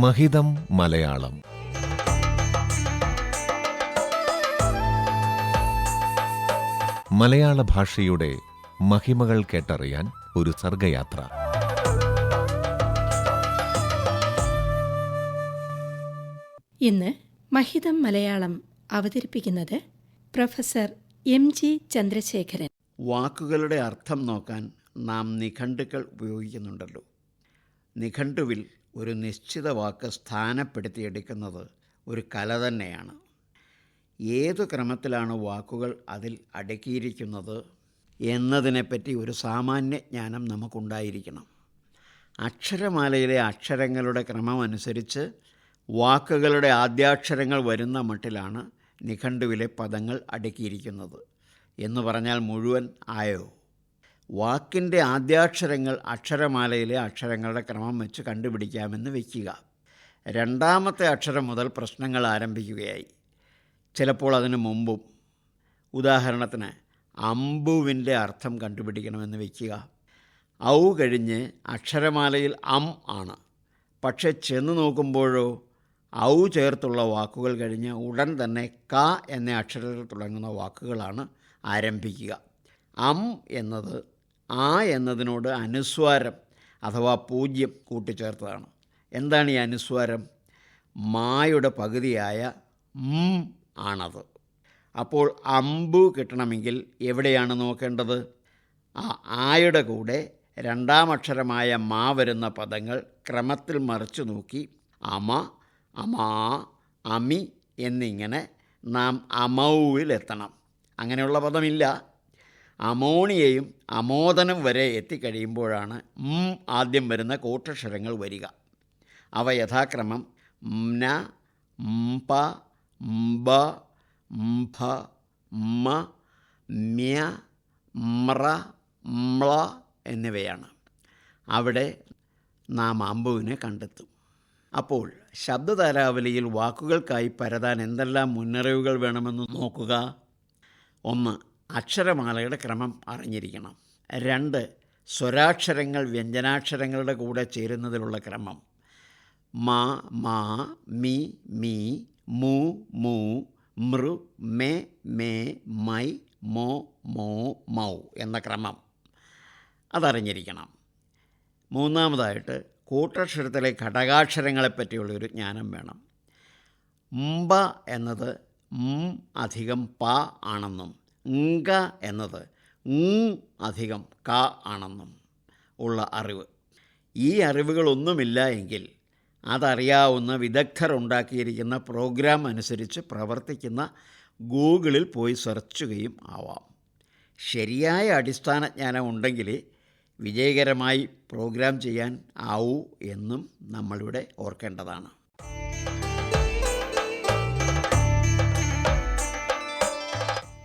മഹിതം മലയാളം. മലയാള ഭാഷയുടെ മഹിമകൾ കേട്ടറിയാൻ ഒരു സർഗയാത്ര. ഇന്ന് മഹിതം മലയാളം അവതരിപ്പിക്കുന്നത് പ്രൊഫസർ എം ജി ചന്ദ്രശേഖരൻ. വാക്കുകളുടെ അർത്ഥം നോക്കാൻ നാം നിഘണ്ടുക്കൾ ഉപയോഗിക്കുന്നുണ്ടല്ലോ. നിഘണ്ടുവിൽ ഒരു നിശ്ചിത വാക്ക് സ്ഥാനപ്പെടുത്തിയെടുക്കുന്നത് ഒരു കല തന്നെയാണ്. ഏതു ക്രമത്തിലാണ് വാക്കുകൾ അതിൽ അടക്കിയിരിക്കുന്നത് എന്നതിനെപ്പറ്റി ഒരു സാമാന്യ ജ്ഞാനം നമുക്കുണ്ടായിരിക്കണം. അക്ഷരമാലയിലെ അക്ഷരങ്ങളുടെ ക്രമമനുസരിച്ച് വാക്കുകളുടെ ആദ്യാക്ഷരങ്ങൾ വരുന്ന മട്ടിലാണ് നിഘണ്ടുവിലെ പദങ്ങൾ അടുക്കിയിരിക്കുന്നത്. എന്ന് പറഞ്ഞാൽ മുഴുവൻ ആയോ? വാക്കിന്റെ ആദ്യാക്ഷരങ്ങൾ അക്ഷരമാലയിലെ അക്ഷരങ്ങളുടെ ക്രമം വെച്ച് കണ്ടുപിടിക്കാമെന്ന് വയ്ക്കുക രണ്ടാമത്തെ അക്ഷരം മുതൽ പ്രശ്നങ്ങൾ ആരംഭിക്കുകയായി. ചിലപ്പോൾ അതിന് മുമ്പും. ഉദാഹരണത്തിന് അമ്പുവിന്റെ അർത്ഥം കണ്ടുപിടിക്കണമെന്ന് വയ്ക്കുക ഔ കഴിഞ്ഞ് അക്ഷരമാലയിൽ അം ആണ്. പക്ഷെ ചെന്ന് നോക്കുമ്പോഴോ ഔ ചേർത്തുള്ള വാക്കുകൾ കഴിഞ്ഞ് ഉടൻ തന്നെ ക എന്ന അക്ഷരത്തിൽ തുടങ്ങുന്ന വാക്കുകളാണ് ആരംഭിക്കുക. അം എന്നത് ആ എന്നതിനോട് അനുസ്വാരം അഥവാ പൂജ്യം കൂട്ടിച്ചേർത്തതാണ്. എന്താണ് ഈ അനുസ്വാരം? മായുടെ പകുതിയായ ആണത്. അപ്പോൾ അമ്പു കിട്ടണമെങ്കിൽ എവിടെയാണ് നോക്കേണ്ടത്? ആ ആയുടെ കൂടെ രണ്ടാം അക്ഷരമായ മാ വരുന്ന പദങ്ങൾ ക്രമത്തിൽ മറിച്ചു നോക്കി അമ അമാ അമി എന്നിങ്ങനെ നാം അമൗവിലെത്തണം. അങ്ങനെയുള്ള പദമില്ല. അമോണിയയും അമോദനം വരെ എത്തിക്കഴിയുമ്പോഴാണ് മ് ആദ്യം വരുന്ന കൂട്ടക്ഷരങ്ങൾ വരിക. അവ യഥാക്രമം മ്ന മ്പ മ്പ മ്ഫ മ മ്യ മ്ര മ്ള എന്നിവയാണ്. അവിടെ നാം അമ്പുവിനെ കണ്ടെത്തും. അപ്പോൾ ശബ്ദതാരാവലിയിൽ വാക്കുകൾക്കായി പരതാൻ എന്തെല്ലാം മുന്നറിവുകൾ വേണമെന്ന് നോക്കുക? ഒന്ന് അക്ഷരമാലയുടെ ക്രമം അറിഞ്ഞിരിക്കണം. രണ്ട് സ്വരാക്ഷരങ്ങൾ വ്യഞ്ജനാക്ഷരങ്ങളുടെ കൂടെ ചേരുന്നതിലുള്ള ക്രമം. മാ മാ മി മീ മൂ മൂ മൃ മേ മേ മൈ മോ മോ മൗ എന്ന ക്രമം അതറിഞ്ഞിരിക്കണം. മൂന്നാമതായിട്ട് കൂട്ടക്ഷരത്തിലെ ഘടകാക്ഷരങ്ങളെപ്പറ്റിയുള്ളൊരു ജ്ഞാനം വേണം. മ്പ എന്നത് അധികം പ ആണെന്നും ങ്ക എന്നത് ങ് അധികം ക ആണെന്നും ഉള്ള അറിവ്. ഈ അറിവുകളൊന്നുമില്ല എങ്കിൽ അതറിയാവുന്ന വിദഗ്ധർ ഉണ്ടാക്കിയിരിക്കുന്ന പ്രോഗ്രാം അനുസരിച്ച് പ്രവർത്തിക്കുന്ന ഗൂഗിളിൽ പോയി സെർച്ചുകയും ആവാം. ശരിയായ അടിസ്ഥാന ജ്ഞാനം ഉണ്ടെങ്കിൽ വിജയകരമായി പ്രോഗ്രാം ചെയ്യാൻ ആവൂ എന്നും നമ്മളിവിടെ ഓർക്കേണ്ടതാണ്.